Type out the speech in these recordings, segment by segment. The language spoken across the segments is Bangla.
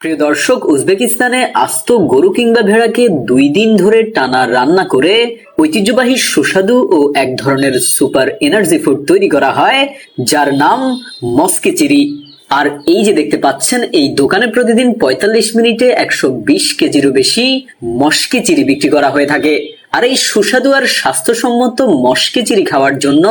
প্রিয় দর্শক, উজবেকিস্তানে আস্ত গরু কিংবা ভেড়াকে দুই দিন ধরে টানা রান্না করে ঐতিহ্যবাহী সুস্বাদু ও এক ধরনের সুপার এনার্জি ফুড তৈরি করা হয়, যার নাম মস্কে চিরি আর এই যে দেখতে পাচ্ছেন, এই দোকানে প্রতিদিন ৪৫ মিনিটে একশো বিশ কেজিরও বেশি মস্কে চিরি বিক্রি করা হয়ে থাকে। আর এই সুস্বাদু আর স্বাস্থ্যসম্মত মস্কে চিরি খাওয়ার জন্য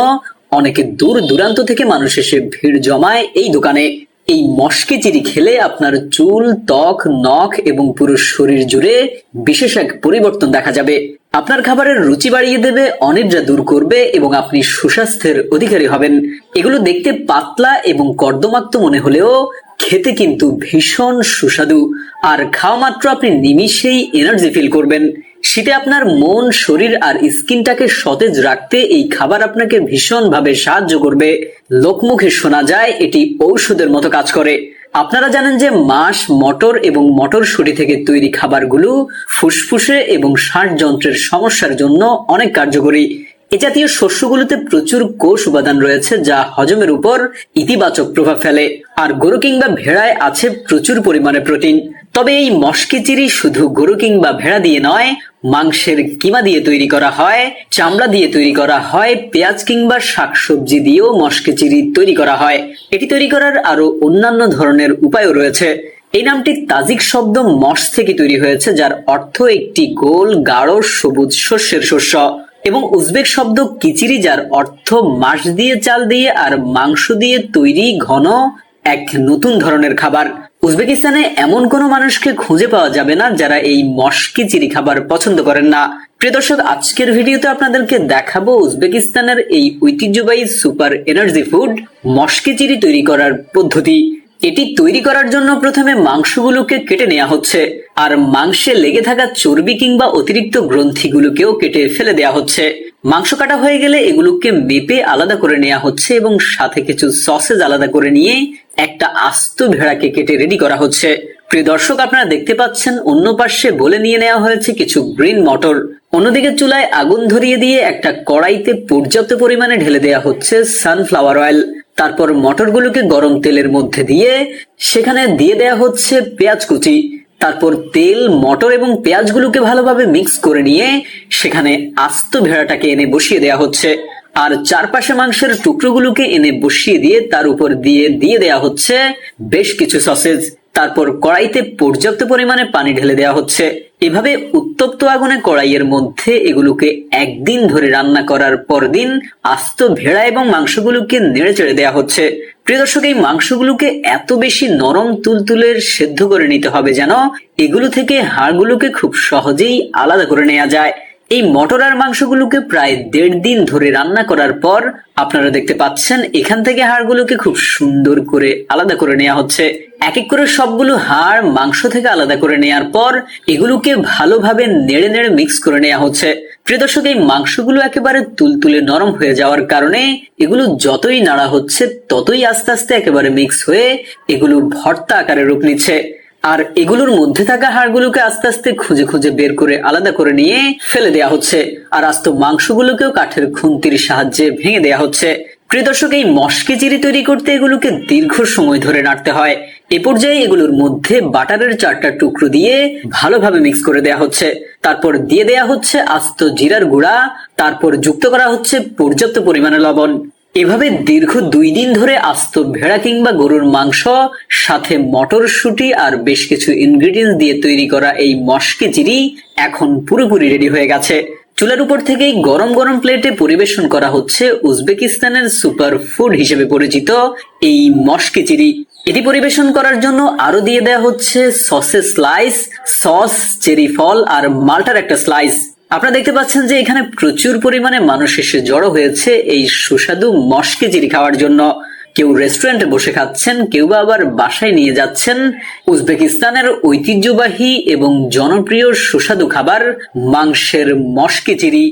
অনেকে দূর দূরান্ত থেকে মানুষ এসে ভিড় জমায় এই দোকানে। এই মস্কে চিরি খেলে আপনার চুল, ত্বক, নখ এবং পুরো শরীর জুড়ে বিশেষ এক পরিবর্তন দেখা যাবে। আপনার খাবারের রুচি বাড়িয়ে দেবে, অনিদ্রা দূর করবে এবং আপনি সুস্বাস্থ্যের অধিকারী হবেন। এগুলো দেখতে পাতলা এবং কর্দমাক্ত মনে হলেও খেতে কিন্তু ভীষণ সুস্বাদু। আর খাওয়া মাত্র আপনি নিমিষেই এনার্জি ফিল করবেন। শীতে আপনার মন, শরীর আর স্কিনটাকে সতেজ রাখতে এই খাবার আপনাকে ভীষণভাবে সাহায্য করবে। লোকমুখে শোনা যায়, এটি ঔষধের মতো কাজ করে। আপনারা জানেন যে মাস, মটর এবং মটরশুঁটি থেকে তৈরি খাবারগুলো ফুসফুসে এবং শ্বাসযন্ত্রের সমস্যার জন্য অনেক কার্যকরী। এ জাতীয় শস্যগুলোতে প্রচুর কোষ উপাদান রয়েছে, যা হজমের উপর ইতিবাচক প্রভাব ফেলে। আর গরু কিংবা ভেড়ায় আছে প্রচুর পরিমাণে প্রোটিন। তবে এই মস্কে চিরি শুধু গরু কিংবা ভেড়া দিয়ে নয়, মাংসের কিমা দিয়ে তৈরি করা হয়, চামড়া দিয়ে তৈরি করা হয়, পেঁয়াজ কিংবা শাকসবজি দিয়েও মস্কে চিরি তৈরি করা হয়। এটি তৈরি করার আরও অন্যান্য ধরনের উপায়ও রয়েছে। এই নামটি তাজিক শব্দ মস থেকে তৈরি হয়েছে, যার অর্থ একটি গোল, গাঢ়, সবুজ শস্যের শস্য। এবং উজবেক শব্দ কিচিরি যার অর্থ মাস দিয়ে, চাল দিয়ে আর মাংস দিয়ে তৈরি ঘন এক নতুন ধরনের খাবার। উজবেকিস্তানে এমন কোনো মানুষকে খুঁজে পাওয়া যাবে না যারা এই মস্কি চিরি খাবার পছন্দ করেন না। প্রিয় দর্শক, আজকের ভিডিওতে আপনাদেরকে দেখাবো উজবেকিস্তানের এই ঐতিহ্যবাহী সুপার এনার্জি ফুড মস্কি চিরি তৈরি করার পদ্ধতি। এটি তৈরি করার জন্য প্রথমে মাংসগুলোকে কেটে নেওয়া হচ্ছে আর মাংসে লেগে থাকা চর্বি কিংবা অতিরিক্ত গ্রন্থিগুলোকেও কেটে ফেলে দেওয়া হচ্ছে। মাংস কাটা হয়ে গেলে এগুলোকে মেপে আলাদা করে নেওয়া হচ্ছে এবং সাথে কিছু সসেজ আলাদা করে নিয়ে একটা আস্ত ভেড়াকে কেটে রেডি করা হচ্ছে। প্রিয় দর্শক, আপনারা দেখতে পাচ্ছেন, অন্য পার্শ্বে বলে নিয়ে নেওয়া হয়েছে কিছু গ্রিন মটর অন্যদিকে চুলায় আগুন ধরিয়ে দিয়ে একটা কড়াইতে পর্যাপ্ত পরিমাণে ঢেলে দেওয়া হচ্ছে সানফ্লাওয়ার অয়েল তারপর মটরগুলোকে গরম তেলের মধ্যে দিয়ে সেখানে দিয়ে দেয়া হচ্ছে পেঁয়াজ কুচি। তারপর তেল, মটর এবং পেঁয়াজগুলোকে ভালোভাবে মিক্স করে নিয়ে সেখানে আস্ত ভেড়াটাকে এনে বসিয়ে দেয়া হচ্ছে। আর চারপাশে মাংসের টুকরোগুলোকে এনে বসিয়ে দিয়ে তার উপর দিয়ে দিয়ে দেয়া হচ্ছে বেশ কিছু সসেজ তারপর কড়াইতে পর্যাপ্ত পরিমাণে পানি ঢেলে দেওয়া হচ্ছে। এভাবে উত্তপ্ত আগুনে কড়াইয়ের মধ্যে এগুলোকে একদিন ধরে রান্না করার পর দিন আস্ত ভেড়া এবং মাংসগুলোকে নেড়ে চেড়ে দেওয়া হচ্ছে। প্রিয় দর্শক, এই মাংসগুলোকে এত বেশি নরম তুলতুলের সেদ্ধ করে নিতে হবে যেন এগুলো থেকে হাড়গুলোকে খুব সহজেই আলাদা করে নেওয়া যায়। এই মটর আর মাংসগুলোকে প্রায় দেড় দিন ধরে রান্না করার পর আপনারা দেখতে পাচ্ছেন এখান থেকে হাড়গুলোকে খুব সুন্দর করে আলাদা করে নেওয়া হচ্ছে। এক এক করে সবগুলো হাড় মাংস থেকে আলাদা করে নেওয়ার পর এগুলোকে ভালোভাবে নেড়ে নেড়ে মিক্স করে নেওয়া হচ্ছে। প্রিয় দর্শক, এই মাংসগুলো একেবারে তুলতুলে নরম হয়ে যাওয়ার কারণে এগুলো যতই নাড়া হচ্ছে, ততই আস্তে আস্তে একেবারে মিক্স হয়ে এগুলো ভর্তা আকারে রূপ নিচ্ছে। আর এগুলোর মধ্যে থাকা হাড়গুলোকে আস্তে আস্তে খুঁজে খুঁজে বের করে আলাদা করে নিয়ে ফেলে দেয়া হচ্ছে। আর আস্ত মাংসগুলোকেও কাঠের খুন্তির সাহায্যে ভেঙে দেয়া হচ্ছে। প্রিয় দর্শক, এই মস্কে চিরি তৈরি করতে এগুলোকে দীর্ঘ সময় ধরে নাড়তে হয়। এ পর্যায়ে এগুলোর মধ্যে বাটারের চারটা টুকরো দিয়ে ভালোভাবে মিক্স করে দেয়া হচ্ছে। তারপর দিয়ে দেয়া হচ্ছে আস্ত জিরার গুঁড়া। তারপর যুক্ত করা হচ্ছে পর্যাপ্ত পরিমাণে লবণ। এভাবে দীর্ঘ দুই দিন ধরে আস্ত ভেড়া কিংবা গরুর মাংস, সাথে মটরশুঁটি আর বেশ কিছু ইনগ্রিডিয়েন্টস দিয়ে তৈরি করা এই মস্কে চিরি এখন পুরোপুরি রেডি হয়ে গেছে। চুলার উপর থেকেই গরম গরম প্লেটে পরিবেশন করা হচ্ছে উজবেকিস্তানের সুপার ফুড হিসেবে পরিচিত এই মস্কে চিরি এটি পরিবেশন করার জন্য আরও দিয়ে দেওয়া হচ্ছে সসের স্লাইস সস চেরি ফল আর মাল্টার একটা স্লাইস আপনারা দেখতে পাচ্ছেন যে এখানে প্রচুর পরিমাণে মানুষ এসে জড়ো হয়েছে এই সুস্বাদু মস্কে চিরি খাওয়ার জন্য। কেউ রেস্টুরেন্টে বসে খাচ্ছেন, কেউ আবার বাসায় নিয়ে যাচ্ছেন। উজবেকিস্তানের ঐতিহ্যবাহী এবং জনপ্রিয় সুস্বাদু খাবার মাংসের মস্কে চিরি